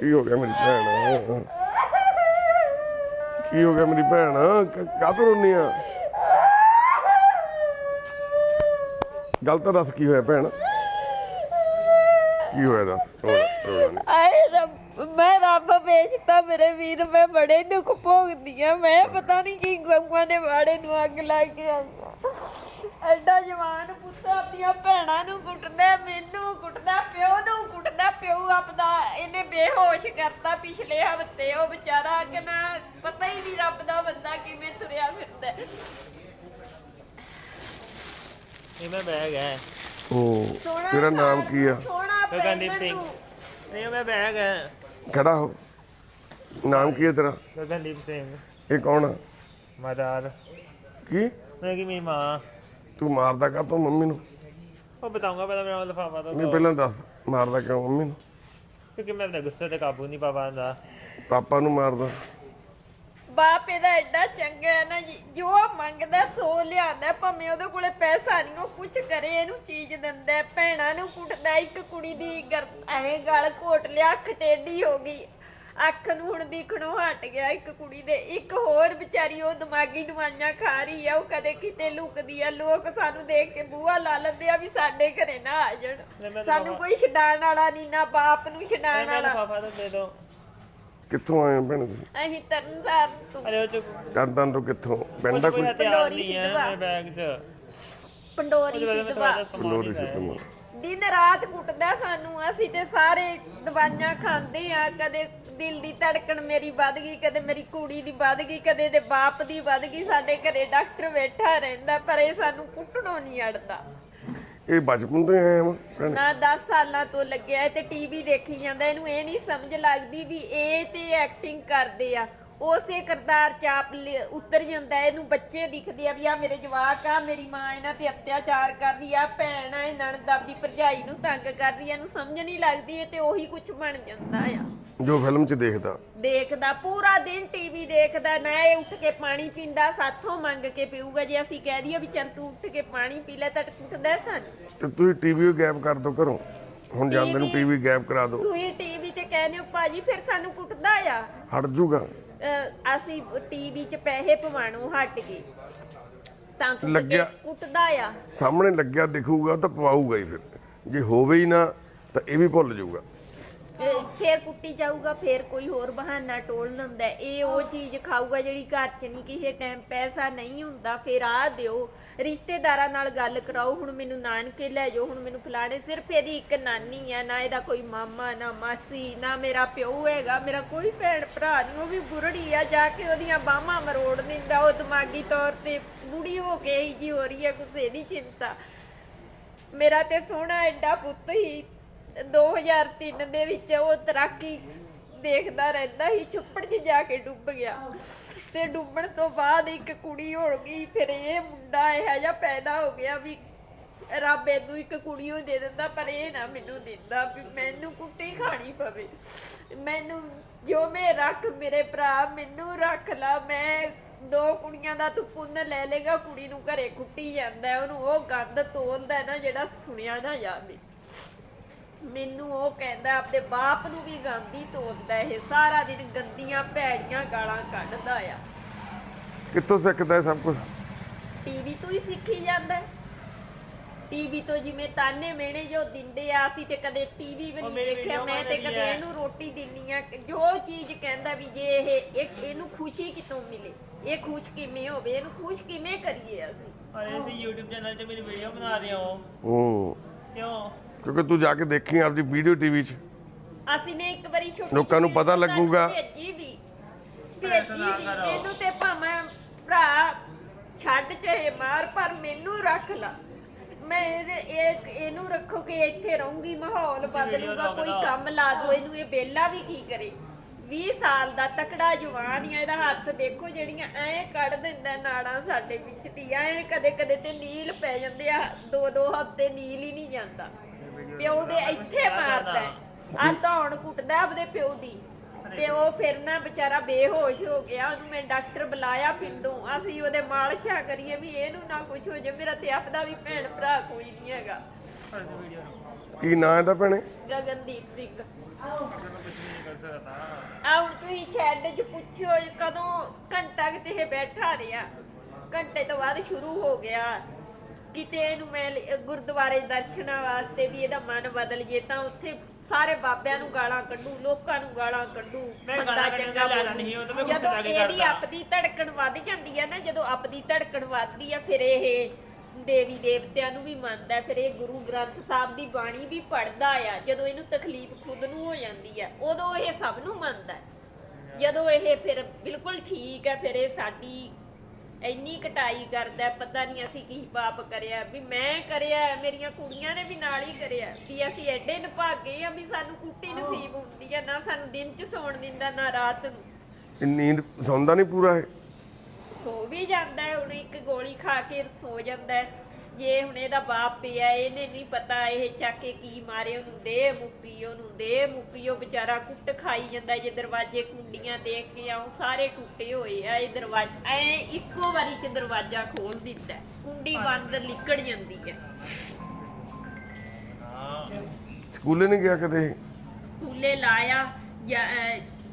ਕੀ ਹੋ ਗਿਆ ਮੇਰੀ ਭੈਣ? ਕੀ ਹੋ ਗਿਆ ਮੇਰੀ ਭੈਣ? ਕਾਹਤੋਂ ਰੋਨੀ ਆ? ਗੱਲ ਤਾਂ ਦੱਸ ਕੀ ਹੋਇਆ ਭੈਣ? ਕੀ ਹੋਇਆ ਦੱਸ? ਆਏ ਰੱਬ, ਮੈਂ ਰੱਬ ਵੇਚਤਾ, ਮੇਰੇ ਵੀਰ, ਮੈਂ ਬੜੇ ਦੁੱਖ ਭੋਗਦੀ ਆ ਮੈਂ ਪਤਾ ਨਹੀਂ ਕੀ ਗਊਆਂ ਦੇ ਵਾੜੇ ਨੂੰ ਅੱਗ ਲਾ ਕੇ ਆਇਆ ਐਡਾ ਜਵਾਨ ਪੁੱਤ ਆਪਣੀਆਂ ਭੈਣਾਂ ਨੂੰ ਕੁੱਟਦਾ ਮੈਨੂੰ ਕੁੱਟਦਾ ਪਿਓ ਨੂੰ ਕੁੱਟਦਾ ਪਿਓ ਆਪਦਾ ਇਹਨੇ ਬੇਹੋਸ਼ ਕਰਤਾ ਪਿਛਲੇ ਹਫ਼ਤੇ? ਉਹ ਵਿਚਾਰਾ ਕਿ ਨਾ ਪਤਾ ਹੀ ਨਹੀਂ ਰੱਬ ਦਾ ਬੰਦਾ ਕਿਵੇਂ ਤੁਰਿਆ ਫਿਰਦਾ। ਹੈ। ਇਹ ਮੈਂ ਬੈਗ ਹੈ ਉਹ ਸੋਹਣਾ ਤੇਰਾ ਨਾਮ ਕੀ ਆ? ਸੋਹਣਾ ਗਗਨਦੀਪ ਸਿੰਘ। ਇਹ ਮੈਂ ਬੈਗ ਹੈ ਖੜਾ ਹੋ। ਨਾਮ ਕੀ ਹੈ ਤੇਰਾ? ਗਗਨਦੀਪ ਸਿੰਘ ਇਹ ਕੌਣ ਆ? ਮਦਾਰ। ਕੀ? ਮੈਂ ਕਿ ਮੇਰੀ ਮਾਂ। ਤੂੰ ਮਾਰਦਾ ਕਾ ਤੂੰ ਮੰਮੀ ਨੂੰ? ਉਹ ਬਤਾਉਂਗਾ ਪਹਿਲਾਂ ਮੇਰਾ ਲਫਾਫਾ ਨਹੀਂ ਤਾਂ ਪਹਿਲਾਂ ਦੱਸ ਮਾਰਦਾ ਕਿਉਂ ਮੰਮੀ ਨੂੰ? ਕਿਉਂਕਿ ਮੈਂ ਆਪਣੇ ਗੁੱਸੇ ਤੇ ਕਾਬੂ ਨਹੀਂ ਪਾ ਪਾਉਂਦਾ ਪਾਪਾ ਨੂੰ ਮਾਰਦਾ ਬਾਪ ਇਹਦਾ ਐਡਾ ਚੰਗਾ ਹੈ ਨਾ ਜੀ। ਜੋ ਮੰਗਦਾ ਸੋ ਲਿਆਂਦਾ ਭਾਵੇਂ ਉਹਦੇ ਕੋਲੇ ਪੈਸਾ ਨਹੀਂ ਉਹ ਕੁਝ ਕਰੇ ਇਹਨੂੰ ਚੀਜ਼ ਦਿੰਦਾ ਹੈ। ਭੈਣਾਂ ਨੂੰ ਕੁੱਟਦਾ ਇੱਕ ਕੁੜੀ ਦੀ ਗਰ ਐਵੇਂ ਗਲ ਘੋਟ ਲਿਆ ਅੱਖ ਟੇਢੀ ਹੋ ਗਈ। ਅੱਖ ਨੂੰ ਹੁਣ ਦਿਖਣੋਂ ਹਟ ਗਿਆ ਇੱਕ ਕੁੜੀ ਦੇ ਇੱਕ ਹੋਰ ਵਿਚਾਰੀ ਉਹ ਦਿਮਾਗੀ ਦਵਾਈਆਂ ਖਾ ਰਹੀ ਆ ਉਹ ਕਦੇ ਕਿਤੇ ਲੁਕਦੀ ਆ ਲੋਕ ਸਾਨੂੰ ਦੇਖ ਕੇ ਬੂਹਾ ਲਾ ਲੈਂਦੇ ਆ ਵੀ ਸਾਡੇ ਘਰੇ ਨਾ ਆ ਜਾਣ। ਸਾਨੂੰ ਕੋਈ ਛਡਾਣ ਵਾਲਾ ਨਹੀਂ ਨਾ ਬਾਪ ਨੂੰ ਛਡਾਣ ਵਾਲਾ। ਲਫਾਫਾ ਤਾਂ ਦੇ ਦੋ। ਕਿੱਥੋਂ ਆਏ ਹੋ ਭੈਣ ਤੁਸੀਂ ਅਸੀਂ ਤਰਨਤਾਰਨ ਤੋਂ। ਅਰੇ ਉਹ ਚ ਤਰਦਾਂ ਤੋਂ ਕਿੱਥੋਂ? ਪਿੰਡ ਦਾ ਕੋਈ ਕੋਈ ਹਥਿਆਰ ਪੰਡੋਰੀ ਨਹੀਂ ਹੈ। ਮੇਰੇ ਬੈਗ 'ਚ। ਪੰਡੋਰੀ ਸੀ ਦਵਾ ਲੋਰੀ ਸੀ ਤੈਨੂੰ ਦਿਨ ਰਾਤ ਕੁੱਟਦਾ ਸਾਨੂੰ ਅਸੀਂ ਤੇ ਸਾਰੇ ਦਵਾਈਆਂ ਖਾਂਦੇ ਆ ਕਦੇ ਦਿਲ ਦੀ ਧੜਕਣ ਮੇਰੀ ਵੱਧ ਗਈ ਕਦੇ ਮੇਰੀ ਕੁੜੀ ਦੀ ਵੱਧ ਗਈ ਕਦੇ ਦੇ ਬਾਪ ਦੀ ਵੱਧ ਗਈ ਸਾਡੇ ਘਰੇ ਡਾਕਟਰ ਬੈਠਾ ਰਹਿੰਦਾ ਪਰ ਇਹ ਸਾਨੂੰ ਕੁੱਟਣੋਂ ਨਹੀਂ ਅੜਦਾ। ਇਹ ਬਚਪਨ ਤੋਂ ਹੀ ਆਏ ਆ ਭੈਣ। ਨਾ 10 ਸਾਲਾਂ ਤੋਂ ਲੱਗਿਆ ਤੇ ਟੀਵੀ ਦੇਖੀ ਜਾਂਦਾ ਇਹਨੂੰ ਇਹ ਨਹੀਂ ਸਮਝ ਲੱਗਦੀ ਵੀ ਇਹ ਤੇ ਐਕਟਿੰਗ ਕਰਦੇ ਆ। ਉਸੇ ਕਰਤਾਰ ਚਾਪ ਉਤਰ ਜਾਂਦਾ। ਇਹਨੂੰ ਬੱਚੇ ਦਿਖਦੇ ਆ ਵੀ ਆ ਮੇਰੇ ਜਵਾਕ ਆ ਮੇਰੀ ਮਾਂ ਇਹਨਾਂ ਤੇ ਅਤਿਆਚਾਰ ਕਰਦੀ ਆ ਭੈਣ ਆ ਇਹ ਨਣਦ ਆਪਦੀ ਭਰਜਾਈ ਨੂੰ ਤੰਗ ਕਰਦੀ ਆ ਇਹਨੂੰ ਸਮਝ ਨਹੀਂ ਲੱਗਦੀ ਤੇ ਉਹੀ ਕੁਝ ਬਣ ਜਾਂਦਾ ਆ। ਜੋ ਫਿਲਮ 'ਚ ਦੇਖਦਾ। ਦੇਖਦਾ ਪੂਰਾ ਦਿਨ ਟੀਵੀ ਦੇਖਦਾ ਨਾ ਇਹ ਉੱਠ ਕੇ ਪਾਣੀ ਪੀਂਦਾ ਸਾਥੋਂ ਮੰਗ ਕੇ ਪੀਊਗਾ। ਜੇ ਅਸੀਂ ਕਹਿ ਦਈਏ ਵੀ ਚੱਲ ਤੂੰ ਉੱਠ ਕੇ ਪਾਣੀ ਪੀ ਲੈ ਤਾਂ ਕੁੱਟਦਾ ਸਾਨੂੰ। ਤੇ ਤੁਸੀਂ ਟੀਵੀ ਗੈਪ ਕਰ ਦੋ ਘਰੋਂ। ਹੁਣ ਜਾਂਦੇ ਨੂੰ ਟੀਵੀ ਗੈਪ ਕਰਾ ਦਿਓ ਤੁਸੀਂ ਟੀਵੀ ਤੇ ਕਹਿੰਦੇ ਹੋ ਭਾਜੀ ਫਿਰ ਸਾਨੂੰ ਕੁੱਟਦਾ ਆ। ਹਟ ਜੂਗਾ। ਅਹ ਅਸੀਂ ਟੀਵੀ 'ਚ ਪੈਸੇ ਪਵਾਣੋਂ ਹਟ ਗਏ। ਤਾਂ ਕੁੱਟ ਕੇ ਲੱਗਿਆ। ਕੁੱਟਦਾ ਆ। ਸਾਹਮਣੇ ਲੱਗਿਆ ਦਿਖੂਗਾ ਤਾਂ ਪਵਾਊਗਾ ਹੀ ਫਿਰ। ਜੇ ਹੋਵੇ ਹੀ ਨਾ ਤਾਂ ਇਹ ਵੀ ਭੁੱਲ ਜਾਊਗਾ। ਫੇਰ ਕੁੱਟੀ ਜਾਊਗਾ ਫੇਰ ਕੋਈ ਹੋਰ ਬਹਾਨਾ ਟੋਲ ਲੈਂਦਾ। ਇਹ ਉਹ ਚੀਜ਼ ਖਾਊਗਾ ਜਿਹੜੀ ਘਰ 'ਚ ਨਹੀਂ ਕਿਸੇ ਟਾਈਮ ਪੈਸਾ ਨਹੀਂ ਹੁੰਦਾ ਫੇਰ ਆ ਦਿਓ। ਰਿਸ਼ਤੇਦਾਰਾਂ ਨਾਲ ਗੱਲ ਕਰਾਓ ਹੁਣ ਮੈਨੂੰ ਨਾਨਕੇ ਲੈ ਜਾਓ ਹੁਣ ਮੈਨੂੰ ਫਲਾਣੇ ਸਿਰਫ ਇਹਦੀ ਇੱਕ ਨਾਨੀ ਆ ਨਾ ਇਹਦਾ ਕੋਈ ਮਾਮਾ ਨਾ ਮਾਸੀ ਨਾ ਮੇਰਾ ਪਿਓ ਹੈਗਾ ਮੇਰਾ ਕੋਈ ਭੈਣ ਭਰਾ ਨਹੀਂ ਉਹ ਵੀ ਬੁਰੜੀ ਆ ਜਾ ਕੇ ਉਹਦੀਆਂ ਬਾਹਾਂ ਮਰੋੜ ਦਿੰਦਾ ਉਹ ਦਿਮਾਗੀ ਤੌਰ ਤੇ ਬੁੜੀ ਹੋ ਕੇ ਹੀ ਜੀ ਹੋ ਰਹੀ ਹੈ ਕਿਸੇ ਦੀ ਚਿੰਤਾ। ਮੇਰਾ ਤੇ ਸੋਹਣਾ ਐਡਾ ਪੁੱਤ ਹੀ 2003 ਦੇ ਵਿੱਚ ਉਹ ਤੈਰਾਕੀ ਦੇਖਦਾ ਰਹਿੰਦਾ ਸੀ, ਛੁੱਪੜ 'ਚ ਜਾ ਕੇ ਡੁੱਬ ਗਿਆ। ਤੇ ਡੁੱਬਣ ਤੋਂ ਬਾਅਦ ਇੱਕ ਕੁੜੀ ਹੋ ਗਈ, ਫਿਰ ਇਹ ਮੁੰਡਾ ਇਹੋ ਜਿਹਾ ਪੈਦਾ ਹੋ ਗਿਆ ਵੀ ਰੱਬ ਇਹਨੂੰ ਇੱਕ ਕੁੜੀ ਉਹ ਦੇ ਦਿੰਦਾ, ਪਰ ਇਹ ਨਾ ਮੈਨੂੰ ਦਿੰਦਾ ਵੀ ਮੈਨੂੰ ਕੁੱਟੀ ਖਾਣੀ ਪਵੇ। ਮੈਨੂੰ ਜੋ ਮੈਂ ਰੱਖ ਮੇਰੇ ਭਰਾ, ਮੈਨੂੰ ਰੱਖ ਲਾ, ਮੈਂ ਦੋ ਕੁੜੀਆਂ ਦਾ ਤੂੰ ਪੁੰਨ ਲੈ ਲੇਗਾ, ਕੁੜੀ ਨੂੰ ਘਰੇ ਕੁੱਟੀ ਜਾਂਦਾ, ਉਹਨੂੰ ਉਹ ਗੰਦ ਤੋਲਦਾ ਨਾ ਜਿਹੜਾ ਸੁਣਿਆ ਨਾ ਜਾਵੇ। ਮੈਨੂੰ ਉਹ ਕਹਿੰਦਾ ਆਪਣੇ ਬਾਪ ਨੂੰ ਵੀ ਗਾਂਦੀ ਤੋਲਦਾ ਇਹ ਸਾਰਾ ਦਿਨ ਗੰਦੀਆਂ ਭੈੜੀਆਂ ਗਾਲਾਂ ਕੱਢਦਾ ਆ। ਕਿੱਥੋਂ ਸਿੱਖਦਾ ਇਹ ਸਭ ਕੁਝ ਟੀਵੀ ਤੋਂ ਹੀ ਸਿੱਖੀ ਜਾਂਦਾ। ਟੀਵੀ ਤੋਂ ਜਿਵੇਂ ਤਾਨੇ ਮੇਣੇ ਜੋ ਦਿੰਦੇ ਆ ਅਸੀਂ ਤੇ ਕਦੇ ਟੀਵੀ ਵੀ ਨਹੀਂ ਦੇਖਿਆ ਮੈਂ ਤੇ ਕਦੇ। ਇਹਨੂੰ ਰੋਟੀ ਦਿੰਨੀ ਆ। ਜੋ ਚੀਜ਼ ਕਹਿੰਦਾ ਵੀ ਜੇ ਇਹ ਇਹ- ਇਹਨੂੰ ਖੁਸ਼ੀ ਕਿਤੋਂ ਮਿਲੇ? ਇਹ ਖੁਸ਼ ਕਿਵੇਂ ਹੋਵੇ? ਇਹਨੂੰ ਖੁਸ਼ ਕਿਵੇਂ ਕਰੀਏ ਅਸੀਂ? ਅਰੇ ਤੁਸੀਂ YouTube ਚੈਨਲ 'ਚ ਮੇਰੀ ਵੀਡੀਓ ਬਣਾ ਰਹੇ ਹੋ। ਹੂੰ ਕਿਉਂ? ਕਿਉਂਕਿ ਤੂੰ ਜਾ ਕੇ ਦੇਖੀ ਆਪਦੀ ਵੀਡੀਓ ਟੀਵੀ 'ਚ। ਅਸੀਂ ਨੇ ਇੱਕ ਵਾਰੀ ਛੋਟੀ ਲੋਕਾਂ ਨੂੰ ਜਿਹੀ ਪਤਾ ਵੀਡੀਓ ਲੱਗੂਗਾ। ਭੇਜੀ ਵੀ ਭੇਜੀ ਵੀ ਮੈਨੂੰ ਤੇ ਭਾਵੇਂ ਭਰਾ ਛੱਡ ਚਾਹੇ ਮਾਰ ਪਰ ਮੈਨੂੰ ਰੱਖ ਲਾ। ਮੈਂ ਇਹਦੇ ਇਹ ਇਹਨੂੰ ਰੱਖੋ ਕਿ ਇੱਥੇ ਰਹੂੰਗੀ ਮਾਹੌਲ ਬਦਲੂਗਾ ਕੋਈ ਕੰਮ ਲਾ ਦੋ ਇਹਨੂੰ ਇਹ ਬੇਲਾ ਵੀ ਕੀ ਕਰੇ? 20 ਸਾਲ ਦਾ ਤਕੜਾ ਜਵਾਨ ਆ ਇਹਦਾ ਹੱਥ ਦੇਖੋ ਜਿਹੜੀਆਂ ਐ ਕੱਢ ਦਿੰਦਾ ਨਾੜਾਂ ਸਾਡੇ ਵਿੱਚ ਦੀ ਐ ਕਦੇ ਕਦੇ ਤੇ ਨੀਲ ਪੈ ਜਾਂਦੇ ਆ ਦੋ ਦੋ ਹਫ਼ਤੇ ਨੀਲ ਹੀ ਨਹੀਂ ਜਾਂਦਾ। ਪਿਓ ਦੇ ਇੱਥੇ ਮਾਰਦਾ ਆ ਧੌਣ ਕੁੱਟਦਾ ਆਪਦੇ ਪਿਓ ਦੀ। ਤੇ ਉਹ ਫਿਰ ਨਾ ਵਿਚਾਰਾ ਬੇਹੋਸ਼ ਹੋ ਗਿਆ। ਉਹਨੂੰ ਮੈਂ ਡਾਕਟਰ ਬੁਲਾਇਆ ਪਿੰਡੋਂ। ਅਸੀਂ ਉਹਦੇ ਮਾਲਸ਼ਾ ਕਰੀਏ ਵੀ ਇਹਨੂੰ ਨਾ ਕੁਝ ਹੋ ਜਾਵੇ। ਮੇਰਾ ਤੇ ਆਪਦਾ ਵੀ ਭੈਣ ਭਰਾ ਕੋਈ ਨਹੀਂ ਹੈਗਾ। ਕੀ ਨਾਂ ਇਹਦਾ ਭੈਣੇ? ਗਗਨਦੀਪ ਸਿੰਘ। ਆ ਹੁਣ ਤੁਸੀਂ ਸ਼ੈੱਡ 'ਚ ਪੁੱਛਿਓ ਕਦੋਂ ਘੰਟਾ ਕਿਤੇ ਇਹ ਬੈਠਾ ਰਿਹਾ? ਘੰਟੇ ਤੋਂ ਬਾਅਦ ਸ਼ੁਰੂ ਹੋ ਗਿਆ। ਕਿਤੇ ਇਹਨੂੰ ਮੈਂ ਲ- ਗੁਰਦੁਆਰੇ ਦਰਸ਼ਨਾਂ ਵਾਸਤੇ ਵੀ ਇਹਦਾ ਮਨ ਬਦਲ ਜੇ ਤਾਂ ਉੱਥੇ ਸਾਰੇ ਬਾਬਿਆਂ ਨੂੰ ਗਾਲਾਂ ਕੱਢੂ ਲੋਕਾਂ ਨੂੰ ਗਾਲਾਂ ਕੱਢੂ ਮੈਂ ਬੰਦਾ ਕੱਢਣ ਦਾ ਬੋਲੂ। ਨਹੀਂ, ਉਹ ਤਾਂ ਮੈਂ ਗੁੱਸੇ ਜਦੋਂ ਕੇ ਇਹਦੀ ਕਰਦਾ। ਆਪਦੀ ਧੜਕਣ ਵੱਧ ਜਾਂਦੀ ਹੈ ਨਾ ਜਦੋਂ ਆਪਦੀ ਧੜਕਣ ਵੱਧਦੀ ਆ ਫਿਰ ਇਹ ਦੇਵੀ ਦੇਵਤਿਆਂ ਨੂੰ ਵੀ ਮੰਨਦਾ ਹੈ, ਫਿਰ ਇਹ ਗੁਰੂ ਗ੍ਰੰਥ ਸਾਹਿਬ ਦੀ ਬਾਣੀ ਵੀ ਪੜ੍ਹਦਾ ਆ ਜਦੋਂ ਇਹਨੂੰ ਤਕਲੀਫ ਖੁਦ ਨੂੰ ਹੋ ਜਾਂਦੀ ਹੈ ਉਦੋਂ ਇਹ ਸਭ ਨੂੰ ਮੰਨਦਾ ਹੈ। ਜਦੋਂ ਇਹ ਫਿਰ ਬਿਲਕੁਲ ਠੀਕ ਹੈ ਫਿਰ ਇਹ ਸਾਡੀ ਇੰਨੀ ਕਟਾਈ ਕਰਦਾ ਪਤਾ ਨਹੀਂ ਅਸੀਂ ਕੀ ਪਾਪ ਕਰਿਆ ਵੀ ਮੈਂ ਕਰਿਆ ਮੇਰੀਆਂ ਕੁੜੀਆਂ ਨੇ ਵੀ ਨਾਲ ਹੀ ਕਰਿਆ ਵੀ ਅਸੀਂ ਐਡੇ ਨਭਾਗੇ ਆ ਵੀ ਸਾਨੂੰ ਕੁੱਟੀ ਨਸੀਬ ਹੁੰਦੀ ਹੈ ਨਾ ਸਾਨੂੰ ਦਿਨ ਚ ਸੌਣ ਦਿੰਦਾ ਨਾ ਰਾਤ ਨੂੰ। ਇਹ ਨੀਂਦ ਸੌਂਦਾ ਨਹੀਂ ਪੂਰਾ ਇਹ? ਸੋ ਵੀ ਜਾਂਦਾ ਹੈ ਹੁਣ ਇੱਕ ਗੋਲੀ ਖਾ ਕੇ ਸੋ ਜਾਂਦਾ ਹੈ। ਜੇ ਹੁਣ ਇਹਦਾ ਬਾਪ ਪਿਆ ਇਹਨੇ ਨਹੀਂ ਪਤਾ ਇਹ ਚੱਕ ਕੇ ਕੀ ਮਾਰੇ ਉਹਨੂੰ ਦੇ ਮੁੱਪੀ ਉਹਨੂੰ ਦੇ ਮੁੱਪੀ ਉਹ ਵਿਚਾਰਾ ਕੁੱਟ ਖਾਈ ਜਾਂਦਾ ਜੇ ਦਰਵਾਜ਼ੇ ਕੁੰਡੀਆਂ ਦੇਖ ਕੇ ਆਉਂ ਸਾਰੇ ਟੁੱਟੇ ਹੋਏ ਆ ਇਹ ਦਰਵਾਜ਼ਾ ਐ ਇੱਕੋ ਵਾਰੀ ਚ ਦਰਵਾਜ਼ਾ ਖੋਲ ਹੈ। ਕੁੰਡੀ ਬੰਦ ਲਿਕੜ ਜਾਂਦੀ ਹੈ ਸਕੂਲੇ ਨਹੀਂ ਗਿਆ ਕਦੇ? ਸਕੂਲੇ ਲਾਇਆ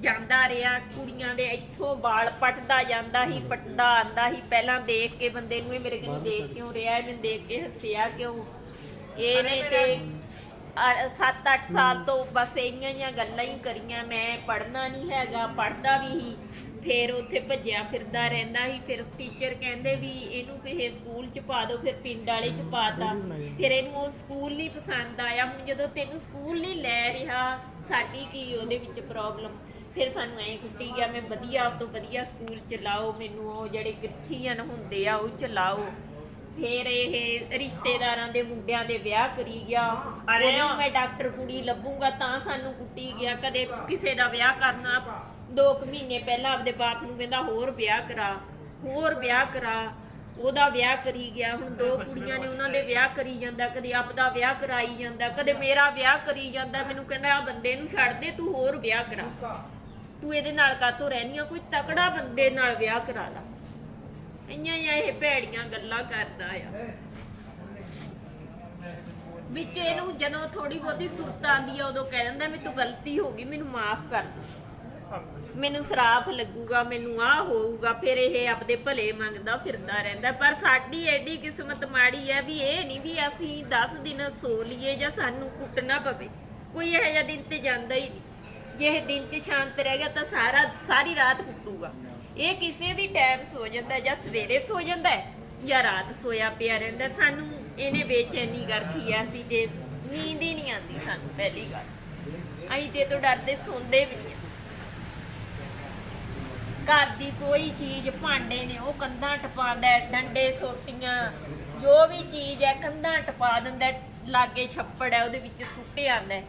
ਜਾਂਦਾ ਰਿਹਾ ਕੁੜੀਆਂ ਦੇ ਇੱਥੋਂ ਵਾਲ ਪੱਟਦਾ ਜਾਂਦਾ ਹੀ ਪੱਟਦਾ ਆਂਦਾ ਹੀ ਪਹਿਲਾਂ ਦੇਖ ਕੇ ਬੰਦੇ ਨੂੰ ਇਹ ਮੇਰੇ ਕੋਲ ਦੇਖ ਕਿਉਂ ਰਿਹਾ ਇਹ ਮੈਨੂੰ ਦੇਖ ਕੇ ਹੱਸਿਆ ਕਿਉਂ? ਇਹਨੇ ਤੇ 7-8 ਸਾਲ ਤੋਂ ਬਸ ਇੰਨੀਆਂ ਹੀ ਗੱਲਾਂ ਹੀ ਕਰੀਆਂ। ਮੈਂ ਪੜ੍ਹਨਾ ਨਹੀਂ ਹੈਗਾ ਪੜ੍ਹਦਾ ਵੀ ਹੀ ਫਿਰ ਉੱਥੇ ਭੱਜਿਆ ਫਿਰਦਾ ਰਹਿੰਦਾ ਸੀ। ਫਿਰ ਟੀਚਰ ਕਹਿੰਦੇ ਵੀ ਇਹਨੂੰ ਕਿਸੇ ਸਕੂਲ ਚ ਪਾ ਦਿਓ ਫਿਰ ਪਿੰਡ ਵਾਲੇ ਚ ਪਾਤਾ ਫਿਰ ਇਹਨੂੰ ਉਹ ਸਕੂਲ ਨਹੀਂ ਪਸੰਦ ਆਇਆ। ਹੁਣ ਜਦੋਂ ਤੈਨੂੰ ਸਕੂਲ ਨਹੀਂ ਲੈ ਰਿਹਾ ਸਾਡੀ ਕੀ ਉਹਦੇ ਵਿੱਚ ਪ੍ਰੋਬਲਮ ਫਿਰ ਸਾਨੂੰ ਐਂ ਕੁੱਟੀ ਗਿਆ ਮੈਂ ਵਧੀਆ ਤੋਂ ਵਧੀਆ ਸਕੂਲ ਚ ਲਾਓ ਮੈਨੂੰ ਉਹ ਜਿਹੜੇ ਕ੍ਰਿਸਚੀਅਨ ਹੁੰਦੇ ਆ ਉਹ ਚ ਲਾਓ ਫਿਰ ਇਹ ਰਿਸ਼ਤੇਦਾਰਾਂ ਦੇ ਮੁੰਡਿਆਂ ਦੇ ਵਿਆਹ ਕਰੀ ਗਿਆ। ਅਰੇ ਉਹਨੂੰ ਮੈਂ ਡਾਕਟਰ ਕੁੜੀ ਲੱਭੂਗਾ ਤਾਂ ਸਾਨੂੰ ਕੁੱਟੀ ਗਿਆ। ਕਦੇ ਕਿਸੇ ਦਾ ਵਿਆਹ ਕਰਨਾ ਦੋ ਕੁ ਮਹੀਨੇ ਪਹਿਲਾਂ ਆਪਦੇ ਬਾਪ ਨੂੰ ਕਹਿੰਦਾ ਹੋਰ ਵਿਆਹ ਕਰਾ ਹੋਰ ਵਿਆਹ ਕਰਾ। ਉਹਦਾ ਵਿਆਹ ਕਰੀ ਗਿਆ। ਹੁਣ ਦੋ ਕੁੜੀਆਂ ਨੇ ਉਹਨਾਂ ਦੇ ਵਿਆਹ ਕਰੀ ਜਾਂਦਾ ਕਦੇ ਆਪਦਾ ਵਿਆਹ ਕਰਾਈ ਜਾਂਦਾ ਕਦੇ ਮੇਰਾ ਵਿਆਹ ਕਰੀ ਜਾਂਦਾ। ਮੈਨੂੰ ਕਹਿੰਦਾ ਆ ਬੰਦੇ ਨੂੰ ਛੱਡ ਦੇ ਤੂੰ ਹੋਰ ਵਿਆਹ ਕਰਾ। ਤੂੰ ਇਹਦੇ ਨਾਲ ਕਾਤੋਂ ਰਹਿਨੀ ਆ? ਕੋਈ ਤਕੜਾ ਬੰਦੇ ਨਾਲ ਵਿਆਹ ਕਰਾ ਲਾ। ਇੰਨੀਆਂ ਹੀ ਇਹ ਭੈੜੀਆਂ ਗੱਲਾਂ ਕਰਦਾ ਆ। ਵਿੱਚ ਇਹਨੂੰ ਜਦੋਂ ਥੋੜੀ ਬਹੁਤੀ ਸੁਰਤ ਆਂਦੀ ਆ, ਉਦੋਂ ਕਹਿ ਦਿੰਦਾ ਮੈਨੂੰ ਗਲਤੀ ਹੋ ਗਈ, ਮੈਨੂੰ ਮਾਫ ਕਰ ਦੇ। ਮੈਨੂੰ ਸਰਾਫ ਲੱਗੂਗਾ, ਮੈਨੂੰ ਆ ਹੋਊਗਾ, ਫਿਰ ਇਹ ਆਪਦੇ ਭਲੇ ਮੰਗਦਾ ਫਿਰਦਾ ਰਹਿੰਦਾ। ਪਰ ਸਾਡੀ ਐਡੀ ਕਿਸਮਤ ਮਾੜੀ ਆ ਵੀ ਇਹ ਨਹੀਂ ਵੀ ਅਸੀਂ 10 ਦਿਨ ਸੋ ਲਈਏ ਜਾਂ ਸਾਨੂੰ ਕੁੱਟਣਾ ਪਵੇ। ਕੋਈ ਇਹੋ ਜਿਹਾ ਦਿਨ ਤੇ ਜਾਂਦਾ ਹੀ ਨਹੀਂ। ਜੇ ਇਹ ਦਿਨ 'ਚ ਸ਼ਾਂਤ ਰਹਿ ਗਿਆ ਤਾਂ ਸਾਰਾ, ਸਾਰੀ ਰਾਤ ਕੁੱਟੂਗਾ। ਇਹ ਕਿਸੇ ਵੀ ਟਾਈਮ ਸੋ ਜਾਂਦਾ ਜਾਂ ਸਵੇਰੇ ਸੋ ਜਾਂਦਾ ਜਾਂ ਰਾਤ ਸੋਇਆ ਪਿਆ ਰਹਿੰਦਾ ਸਾਨੂੰ ਇਹਨੇ ਬੇਚੈਨੀ ਕਰਖੀ ਆ ਅਸੀਂ ਤੇ ਨੀਂਦ ਹੀ ਨਹੀਂ ਆਉਂਦੀ ਸਾਨੂੰ ਪਹਿਲੀ ਗੱਲ। ਅਸੀਂ ਤੇ ਤੋਂ ਡਰਦੇ ਸੌਂਦੇ ਵੀ ਨਹੀਂ ਘਰ ਦੀ ਕੋਈ ਚੀਜ਼ ਭਾਂਡੇ ਨੇ, ਉਹ ਕੰਧਾਂ ਟਪਾਉਂਦਾ ਡੰਡੇ, ਸੋਟੀਆਂ, ਜੋ ਵੀ ਚੀਜ਼ ਹੈ, ਕੰਧਾਂ ਟਪਾ ਦਿੰਦਾ ਲਾਗੇ ਛੱਪੜ ਹੈ, ਉਹਦੇ ਵਿੱਚ ਸੁੱਟੇ ਆਂਦਾ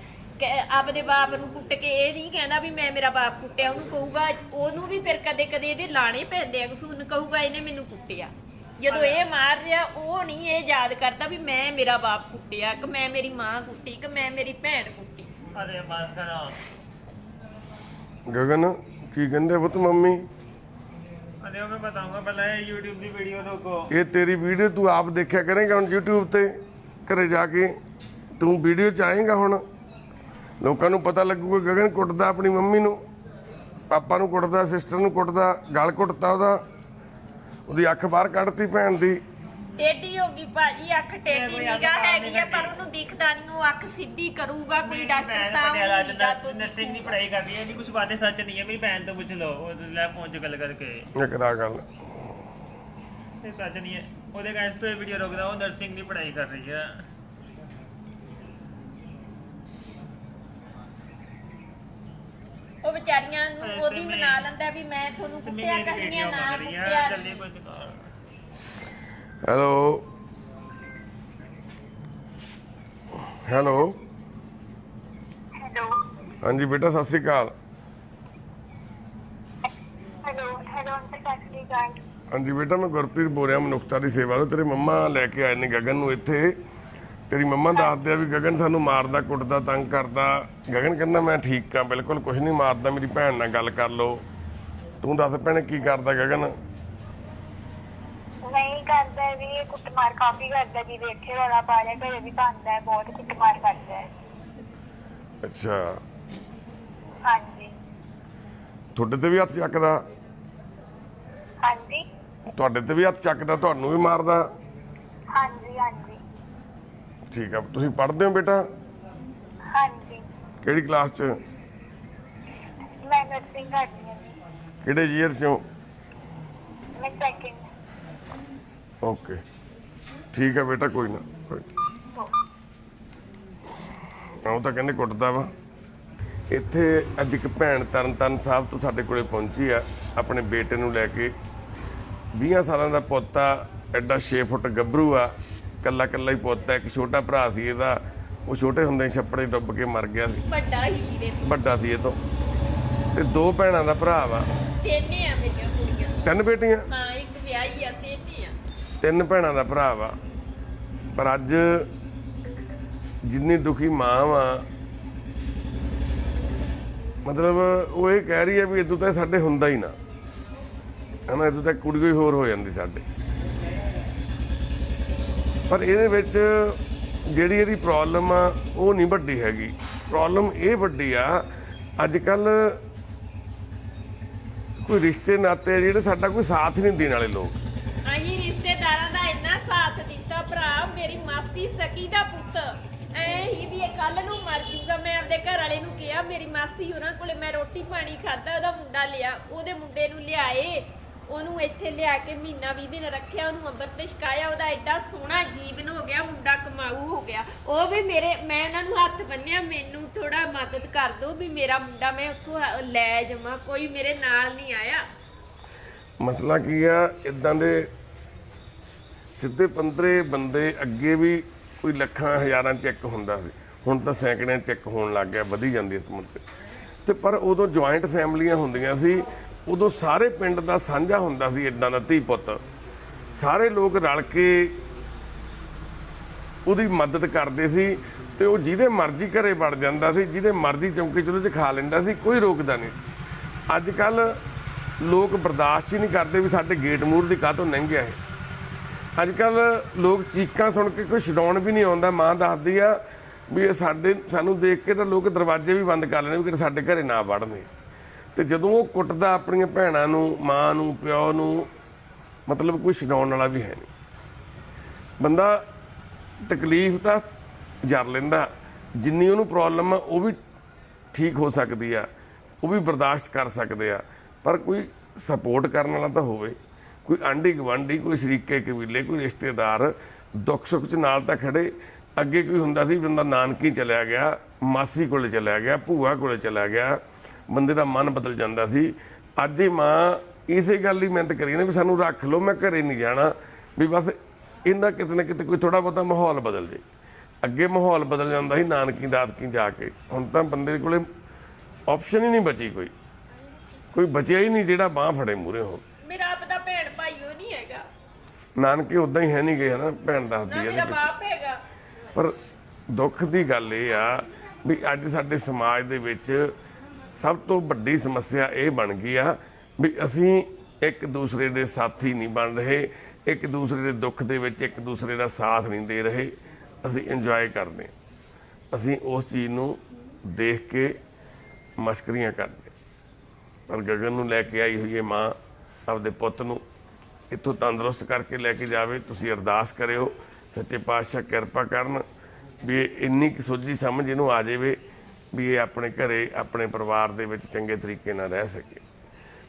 ਆਪਦੇ ਬਾਪ ਨੂੰ ਕੁੱਟ ਕੇ ਇਹ ਨਹੀਂ ਕਹਿੰਦਾ ਵੀ ਮੈਂ ਮੇਰਾ ਬਾਪ ਕੁੱਟਿਆ ਉਹਨੂੰ ਕਹੂਗਾ ਉਹਨੂੰ ਵੀ ਫਿਰ ਕਦੇ ਕਦੇ ਇਹਦੇ ਲਾਣੇ ਪੈਂਦੇ ਆ ਕਸੂਨ ਕਹੂਗਾ ਇਹਨੇ ਮੈਨੂੰ ਕੁੱਟਿਆ। ਜਦੋਂ ਇਹ ਮਾਰ ਰਿਹਾ ਉਹ ਨਹੀਂ ਇਹ ਯਾਦ ਕਰਦਾ ਵੀ ਮੈਂ ਮੇਰਾ ਬਾਪ ਕੁੱਟਿਆ ਕਿ ਮੈਂ ਮੇਰੀ ਮਾਂ ਕੁੱਟੀ ਕਿ ਮੈਂ ਮੇਰੀ ਭੈਣ ਕੁੱਟੀ। ਅਰੇ ਬਸ ਕਰਾ। ਗਗਨ ਕੀ ਕਹਿੰਦੇ ਪੁੱਤ ਮੰਮੀ? ਅਰੇ ਉਹ ਮੈਂ ਬਤਾਉਂਗਾ ਪਹਿਲਾਂ ਇਹ YouTube ਦੀ ਵੀਡੀਓ ਦੇਖੋ। ਇਹ ਤੇਰੀ ਵੀਡੀਓ ਤੂੰ ਆਪ ਦੇਖਿਆ ਕਰੇਗਾ ਹੁਣ YouTube ਤੇ ਘਰੇ ਜਾ ਕੇ। ਤੂੰ ਵੀਡੀਓ ਚ ਆਏਗਾ ਹੁਣ? ਲੋਕਾਂ ਨੂੰ ਪਤਾ ਲੱਗੂਗਾ ਗਗਨ ਕੁੱਟਦਾ ਆਪਣੀ ਮੰਮੀ ਨੂੰ ਪਾਪਾ ਨੂੰ ਕੁੱਟਦਾ ਸਿਸਟਰ ਨੂੰ ਕੁੱਟਦਾ ਗਲ ਕੁੱਟਦਾ ਉਹਦਾ। ਉਹਦੀ ਅੱਖ ਬਾਹਰ ਕੱਢਤੀ ਭੈਣ ਦੀ। ਟੇਢੀ ਹੋ ਗਈ ਭਾਜੀ ਅੱਖ ਟੇਢੀ ਨਿਗਾਹ ਹੈਗੀ ਆ ਪਰ ਉਹਨੂੰ ਦਿਖਦਾ ਨਹੀਂ ਉਹ ਅੱਖ ਸਿੱਧੀ ਕਰੂਗਾ ਕੋਈ ਡਾਕਟਰ ਤਾਂ ਪਟਿਆਲਾ ਚ ਨਰਸਿੰਗ ਦੀ ਪੜ੍ਹਾਈ ਕਰਦੀ ਹੈ ਨਹੀਂ ਕੁਝ ਬਾतें ਸੱਚ ਨਹੀਂ ਹੈ ਮੇਰੀ ਭੈਣ ਤੋਂ ਪੁੱਛ ਲਓ ਉਹ ਲੈ ਫੋਨ 'ਚ ਗੱਲ ਕਰਕੇ। ਇਹ ਕਰਾ ਗੱਲ। ਇਹ ਸੱਚ ਨਹੀਂ ਹੈ ਉਹਦੇ ਗੈਸ ਤੋਂ ਇਹ ਵੀਡੀਓ ਰੋਕਦਾ ਉਹ ਨਰਸਿੰਗ ਦੀ ਪੜ੍ਹਾਈ ਕਰ ਰਹੀ ਹੈ ਵਿਚਾਰੀਆਂ ਨੂੰ ਉਹਦੀ। ਮਨਾ ਲੈਂਦਾ ਵੀ ਮੈਂ ਤੁਹਾਨੂੰ ਕੁੱਟਿਆ ਕਰਨੀਆਂ ਨਾ ਕੁੱਟਿਆ। ਕੁਝ ਹੈਲੋ। ਹੈਲੋ। ਹੈਲੋ। ਹਾਂਜੀ ਬੇਟਾ ਸਤਿ ਸ੍ਰੀ ਅਕਾਲ। ਹੈਲੋ ਹੈਲੋ ਅੰਕਲ ਸਤਿ ਸ਼੍ਰੀ ਅਕਾਲ। ਹਾਂਜੀ ਬੇਟਾ ਮੈਂ ਗੁਰਪ੍ਰੀਤ ਬੋਲ ਰਿਹਾ ਮਨੁੱਖਤਾ ਦੀ ਸੇਵਾ ਤੋਂ ਤੇਰੇ ਮੰਮਾ ਲੈ ਕੇ ਆਏ ਨੇ ਗਗਨ ਨੂੰ ਇੱਥੇ। ਤੇਰੀ ਮੰਮਾ ਦੱਸਦੇ ਆ ਵੀ ਗਗਨ ਸਾਨੂੰ ਮਾਰਦਾ ਕੁੱਟਦਾ ਤੰਗ ਕਰਦਾ। ਗਗਨ ਕਹਿੰਦਾ ਮੈਂ ਠੀਕ ਆ ਬਿਲਕੁਲ ਕੁਝ ਨਹੀਂ ਮਾਰਦਾ ਮੇਰੀ ਭੈਣ ਨਾਲ ਗੱਲ ਕਰ ਲਓ। ਤੂੰ ਦੱਸ ਭੈਣੇ ਕੀ ਕਰਦਾ ਗਗਨ? ਨਹੀਂ ਕਰਦਾ ਵੀ ਇਹ ਕੁੱਟਮਾਰ ਕਾਫੀ ਕਰਦਾ ਜੀ ਦੇਖੇ ਰੌਲਾ ਪਾ ਲਿਆ ਘਰੇ ਵੀ ਪਾਉਂਦਾ ਹੈ ਬਹੁਤ ਕੁੱਟਮਾਰ ਕਰਦਾ ਹੈ। ਅੱਛਾ। ਹਾਂਜੀ। ਤੁਹਾਡੇ ਤੇ ਵੀ ਹੱਥ ਚੱਕਦਾ? ਹਾਂਜੀ। ਤੁਹਾਡੇ ਤੇ ਵੀ ਹੱਥ ਚੱਕਦਾ ਤੁਹਾਨੂੰ ਵੀ ਮਾਰਦਾ? ਹਾਂਜੀ ਹਾਂਜੀ। ਠੀਕ ਆ। ਤੁਸੀਂ ਪੜ੍ਹਦੇ ਹੋ ਬੇਟਾ? ਹਾਂਜੀ। ਕਿਹੜੀ ਕਲਾਸ 'ਚ? ਮੈਂ ਨਰਸਿੰਗ ਕਰਦੀ ਹਾਂ ਜੀ। ਕਿਹੜੇ ਈਅਰ 'ਚੋਂ ਮੈਂ ਸੈਕਿੰਡ ਓਕੇ ਠੀਕ ਆ ਬੇਟਾ ਕੋਈ ਨਾ। ਕੋਈ ਨਾ। ਉਹ ਤਾਂ ਕਹਿੰਦੇ ਕੁੱਟਦਾ ਵਾ। ਇੱਥੇ ਅੱਜ ਇੱਕ ਭੈਣ ਤਰਨਤਨ ਸਾਹਿਬ ਤੋਂ ਸਾਡੇ ਕੋਲੇ ਪਹੁੰਚੀ ਆ ਆਪਣੇ ਬੇਟੇ ਨੂੰ ਲੈ ਕੇ। 20 ਸਾਲਾਂ ਦਾ ਪੁੱਤ ਆ ਐਡਾ 6 ਫੁੱਟ ਗੱਭਰੂ ਆ। ਕੱਲਾ ਕੱਲਾ ਹੀ ਪੁੱਤ ਆ ਇੱਕ ਛੋਟਾ ਭਰਾ ਸੀ ਇਹਦਾ ਉਹ ਛੋਟੇ ਹੁੰਦੇ ਹੀ ਛੱਪੜੇ ਡੁੱਬ ਕੇ ਮਰ ਗਿਆ ਸੀ। ਵੱਡਾ ਹੀ ਵੀਰੇ। ਵੱਡਾ ਸੀ ਇਹ ਤੋਂ। ਤੇ ਦੋ ਭੈਣਾਂ ਦਾ ਭਰਾ ਵਾ। ਤਿੰਨੇ ਆ ਮੇਰੀਆਂ ਕੁੜੀਆਂ। ਤਿੰਨ ਬੇਟੀਆਂ? ਹਾਂ ਇੱਕ ਵਿਆਹੀ ਆ ਤਿੰਨੇ ਆ। ਤਿੰਨ ਭੈਣਾਂ ਦਾ ਭਰਾ ਵਾ। ਪਰ ਅੱਜ ਜਿੰਨੀ ਦੁਖੀ ਮਾਂ ਵਾ ਮਤਲਬ ਉਹ ਇਹ ਕਹਿ ਰਹੀ ਹੈ ਵੀ ਇਦੋਂ ਤਾਂ ਸਾਡੇ ਹੁੰਦਾ ਹੀ ਨਾ। ਹਨਾ ਇਦੋਂ ਤਾਂ ਕੁੜੀ ਕੋਈ ਹੋਰ ਹੋ ਜਾਂਦੀ ਸਾਡੇ। ਪਰ ਇਹਦੇ ਵਿੱਚ ਜਿਹੜੀ ਇਹਦੀ ਪ੍ਰੋਬਲਮ ਆ, ਉਹ ਨਹੀਂ ਵੱਡੀ ਹੈਗੀ। ਪ੍ਰੋਬਲਮ ਇਹ ਵੱਡੀ ਆ ਅੱਜ ਕੱਲ ਕੋਈ ਰਿਸ਼ਤੇ ਨਾਤੇ ਜਿਹੜੇ ਸਾਡਾ ਕੋਈ ਸਾਥ ਨਹੀਂ ਦੇਣ ਵਾਲੇ ਲੋਕ। ਅਸੀਂ ਰਿਸ਼ਤੇਦਾਰਾਂ ਦਾ ਇੰਨਾ ਸਾਥ ਦਿੱਤਾ ਭਰਾ, ਮੇਰੀ ਮਾਸੀ ਸਕੀ ਦਾ ਪੁੱਤ। ਐ ਹੀ ਵੀ ਇਹ ਕੱਲ ਨੂੰ ਮਰ ਜੂਗਾ। ਮੈਂ ਆਪਦੇ ਘਰ ਵਾਲੇ ਨੂੰ ਕਿਹਾ, ਮੇਰੀ ਮਾਸੀ ਉਹਨਾਂ ਕੋਲੇ ਮੈਂ ਰੋਟੀ ਪਾਣੀ ਖਾਦਾ ਉਹਦਾ ਮੁੰਡਾ ਲਿਆ, ਉਹਦੇ ਮੁੰਡੇ ਨੂੰ ਲਿਆਏ। ਉਹਨੂੰ ਇੱਥੇ ਲਿਆ ਕੇ ਮਹੀਨਾ 20 ਦਿਨ ਰੱਖਿਆ, ਉਹਨੂੰ ਅੰਮ੍ਰਿਤ ਛਕਾਇਆ, ਉਹਦਾ ਐਡਾ ਸੋਹਣਾ ਜੀਵਨ ਹੋ ਗਿਆ, ਮੁੰਡਾ ਕਮਾਊ ਹੋ ਗਿਆ। ਉਹ ਵੀ ਮੇਰੇ, ਮੈਂ ਉਹਨਾਂ ਨੂੰ ਹੱਥ ਬੰਨਿਆ, ਮੈਨੂੰ ਥੋੜਾ ਮਦਦ ਕਰ ਦਿਓ ਵੀ ਮੇਰਾ ਮੁੰਡਾ ਮੈਂ ਉੱਥੋਂ ਲੈ ਜਾਵਾਂ, ਕੋਈ ਮੇਰੇ ਨਾਲ ਨਹੀਂ ਆਇਆ। ਮਸਲਾ ਕੀ ਆ, ਇਦਾਂ ਦੇ ਸਿੱਧੇ ਪੰਦਰੇ ਬੰਦੇ ਅੱਗੇ ਵੀ ਕੋਈ ਲੱਖਾਂ, ਹਜ਼ਾਰਾਂ ਚੈੱਕ ਹੁੰਦਾ ਸੀ। ਹੁਣ ਤਾਂ ਸੈਂਕੜਿਆਂ ਚੈੱਕ ਹੋਣ ਲੱਗ ਗਿਆ, ਵਧੀ ਜਾਂਦੀ ਇਸ ਮੁੱਦੇ ਤੇ ਪਰ ਉਦੋਂ ਜੁਆਇੰਟ ਫੈਮਲੀਆਂ ਹੁੰਦੀਆਂ ਸੀ ਉਦੋਂ ਸਾਰੇ ਪਿੰਡ ਦਾ ਸਾਂਝਾ ਹੁੰਦਾ ਸੀ ਇਦਾਂ ਦਾ ਧੀ ਪੁੱਤ। ਸਾਰੇ ਲੋਕ ਰਲ ਕੇ ਉਹਦੀ ਮਦਦ ਕਰਦੇ ਸੀ ਤੇ ਉਹ ਜਿਹਦੇ ਮਰਜ਼ੀ ਘਰੇ ਵੜ ਜਾਂਦਾ ਸੀ, ਜਿਹਦੇ ਮਰਜ਼ੀ ਚੌਂਕੇ 'ਚ ਉਹਦੇ 'ਚ ਖਾ ਲੈਂਦਾ ਸੀ, ਕੋਈ ਰੋਕਦਾ ਨਹੀਂ। ਅੱਜ ਕੱਲ ਲੋਕ ਬਰਦਾਸ਼ਤ ਹੀ ਨਹੀਂ ਕਰਦੇ ਵੀ ਸਾਡੇ ਗੇਟ ਮੂਰ ਦੀ ਕਾਹ ਤੋਂ ਲੰਘਿਆ ਇਹ। ਅੱਜ ਕੱਲ ਲੋਕ ਚੀਕਾਂ ਸੁਣ ਕੇ ਕੋਈ ਛਡਾਉਣ ਵੀ ਨਹੀਂ ਆਉਂਦਾ, ਮਾਂ ਦੱਸਦੀ ਆ ਵੀ ਇਹ ਸਾਡੇ, ਸਾਨੂੰ ਦੇਖ ਕੇ ਤਾਂ ਲੋਕ ਦਰਵਾਜ਼ੇ ਵੀ ਬੰਦ ਕਰ ਲੈਣੇ ਵੀ ਕਿਤੇ ਸਾਡੇ ਘਰੇ ਨਾ ਵੜਨੇ ਤੇ ਜਦੋਂ ਉਹ ਕੁੱਟਦਾ ਆਪਣੀਆਂ ਭੈਣਾਂ ਨੂੰ, ਮਾਂ ਨੂੰ, ਪਿਓ ਨੂੰ, ਮਤਲਬ ਕੋਈ ਛਡਾਉਣ ਵਾਲਾ ਵੀ ਹੈ ਨਹੀਂ। ਬੰਦਾ ਤਕਲੀਫ ਤਾਂ ਜਰ ਲੈਂਦਾ, ਜਿੰਨੀ ਉਹਨੂੰ ਪ੍ਰੋਬਲਮ ਆ, ਉਹ ਵੀ ਠੀਕ ਹੋ ਸਕਦੀ ਆ, ਉਹ ਵੀ ਬਰਦਾਸ਼ਤ ਕਰ ਸਕਦੇ ਆ। ਪਰ ਕੋਈ ਸਪੋਰਟ ਕਰਨ ਵਾਲਾ ਤਾਂ ਹੋਵੇ, ਕੋਈ ਆਂਢੀ ਗਵਾਂਢੀ ਕੋਈ ਸ਼ਰੀਕੇ, ਕਬੀਲੇ, ਕੋਈ ਰਿਸ਼ਤੇਦਾਰ ਦੁੱਖ ਸੁੱਖ 'ਚ ਨਾਲ ਤਾਂ ਖੜੇ। ਅੱਗੇ ਕੋਈ ਹੁੰਦਾ ਸੀ ਬੰਦਾ ਨਾਨਕੀ ਚਲਿਆ ਗਿਆ, ਮਾਸੀ ਕੋਲੇ ਚਲਿਆ ਗਿਆ, ਭੂਆ ਕੋਲੇ ਚਲਿਆ ਗਿਆ ਬੰਦੇ ਦਾ ਮਨ ਬਦਲ ਜਾਂਦਾ ਸੀ। ਅੱਜ ਹੀ ਮਾਂ ਇਸੇ ਗੱਲ ਹੀ ਮਿਹਨਤ ਕਰੀ ਨੇ ਵੀ ਸਾਨੂੰ ਰੱਖ ਲਓ ਮੈਂ ਘਰੇ ਨਹੀਂ ਜਾਣਾ। ਵੀ ਬਸ ਇਹਦਾ ਕਿਤੇ ਨਾ ਕਿਤੇ ਕੋਈ ਥੋੜਾ ਬਹੁਤਾ ਮਾਹੌਲ ਬਦਲ ਜੇ। ਅੱਗੇ ਮਾਹੌਲ ਬਦਲ ਜਾਂਦਾ ਸੀ ਨਾਨਕੀ ਦਾਦਕੀ ਜਾ ਕੇ। ਹੁਣ ਤਾਂ ਬੰਦੇ ਕੋਲੇ ਆਪਸ਼ਨ ਹੀ ਨਹੀਂ ਬਚੀ ਕੋਈ। ਕੋਈ ਬਚਿਆ ਹੀ ਨਹੀਂ ਜਿਹੜਾ ਬਾਹ ਫੜੇ ਮੂਰੇ ਹੋ ਮੇਰਾ ਆਪ ਦਾ ਭੈਣ ਭਾਈ ਉਹ ਨਹੀਂ ਹੈਗਾ। ਨਾਨਕੇ ਉਦਾਂ ਹੀ ਹੈ ਨਹੀਂ ਗਏ ਹਨਾ ਭੈਣ ਨਾ ਦੱਸਦੀ ਹੈ ਮੇਰਾ ਬਾਪ ਹੈਗਾ। ਪਰ ਦੁੱਖ ਦੀ ਗੱਲ ਇਹ ਆ ਵੀ ਅੱਜ ਸਾਡੇ ਸਮਾਜ ਦੇ ਵਿੱਚ ਸਭ ਤੋਂ ਵੱਡੀ ਸਮੱਸਿਆ ਇਹ ਬਣ ਗਈ ਆ ਵੀ ਅਸੀਂ ਇੱਕ ਦੂਸਰੇ ਦੇ ਸਾਥੀ ਨਹੀਂ ਬਣ ਰਹੇ, ਇੱਕ ਦੂਸਰੇ ਦੇ ਦੁੱਖ ਦੇ ਵਿੱਚ ਇੱਕ ਦੂਸਰੇ ਦਾ ਸਾਥ ਨਹੀਂ ਦੇ ਰਹੇ, ਅਸੀਂ ਇੰਜੋਏ ਕਰਦੇ ਅਸੀਂ ਉਸ ਚੀਜ਼ ਨੂੰ ਦੇਖ ਕੇ ਮਸ਼ਕਰੀਆਂ ਕਰਦੇ ਪਰ ਗਗਨ ਨੂੰ ਲੈ ਕੇ ਆਈ ਹੋਈ ਹੈ ਮਾਂ ਆਪਦੇ ਪੁੱਤ ਨੂੰ, ਇੱਥੋਂ ਤੰਦਰੁਸਤ ਕਰਕੇ ਲੈ ਕੇ ਜਾਵੇ, ਤੁਸੀਂ ਅਰਦਾਸ ਕਰਿਓ, ਸੱਚੇ ਪਾਤਸ਼ਾਹ ਕਿਰਪਾ ਕਰਨ ਵੀ ਇਹ ਇੰਨੀ ਕੁ ਸੋਝੀ ਸਮਝ ਇਹਨੂੰ ਆ ਜਾਵੇ ਵੀ ਇਹ ਆਪਣੇ ਘਰੇ, ਆਪਣੇ ਪਰਿਵਾਰ ਦੇ ਵਿੱਚ ਚੰਗੇ ਤਰੀਕੇ ਨਾਲ ਰਹਿ ਸਕੇ।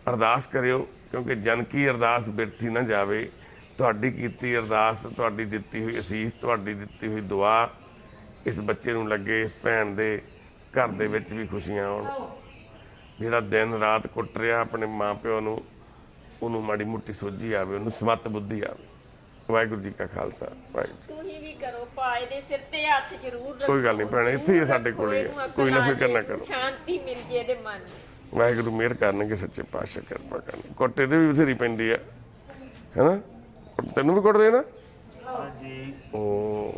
ਅਰਦਾਸ ਕਰਿਓ, ਕਿਉਂਕਿ ਜਨ ਕੀ ਅਰਦਾਸ ਬਿਰਥੀ ਨਾ ਜਾਵੇ, ਤੁਹਾਡੀ ਕੀਤੀ ਅਰਦਾਸ, ਤੁਹਾਡੀ ਦਿੱਤੀ ਹੋਈ ਅਸੀਸ, ਤੁਹਾਡੀ ਦਿੱਤੀ ਹੋਈ ਦੁਆ, ਇਸ ਬੱਚੇ ਨੂੰ ਲੱਗੇ, ਇਸ ਭੈਣ ਦੇ ਘਰ ਦੇ ਵਿੱਚ ਵੀ ਖੁਸ਼ੀਆਂ ਆਉਣ। ਜਿਹੜਾ ਦਿਨ ਰਾਤ ਕੁੱਟ ਰਿਹਾ ਆਪਣੇ ਮਾਪਿਓ ਨੂੰ, ਉਹਨੂੰ ਮਾੜੀ ਮੁੱਟੀ ਸੋਝੀ ਆਵੇ, ਉਹਨੂੰ ਸਮਤ ਬੁੱਧੀ ਆਵੇ। ਵਾਹਿਗੁਰੂ ਜੀ ਕਾ ਖਾਲਸਾ ਵਾਹਿਗੁਰੂ ਤੁਸੀਂ ਵੀ ਕਰੋ ਪਾਏ ਦੇ ਸਿਰ ਤੇ ਹੱਥ ਜ਼ਰੂਰ ਰੱਖੋ ਕੋਈ ਗੱਲ ਨਹੀਂ ਭੈਣੇ, ਇੱਥੇ ਹੀ ਸਾਡੇ ਕੋਲੇ ਹੀ। ਕੋਈ ਨਾ ਫਿਕਰ ਨਾ ਕਰੋ। ਸ਼ਾਂਤੀ ਮਿਲ ਜੇ ਇਹਦੇ ਮਨ ਨੂੰ। ਵਾਹਿਗੁਰੂ ਮਿਹਰ ਕਰਨਗੇ ਸੱਚੇ ਪਾਤਸ਼ਾਹ ਕਿਰਪਾ ਕਰਨ ਕੋਟੇ ਦੇ ਵੀ ਬਥੇਰੀ ਪੈਂਦੀ ਆ। ਹੈਨਾ? ਤੈਨੂੰ ਵੀ ਕੁੱਟਦੇ ਨਾ ਹਾਂਜੀ। ਓ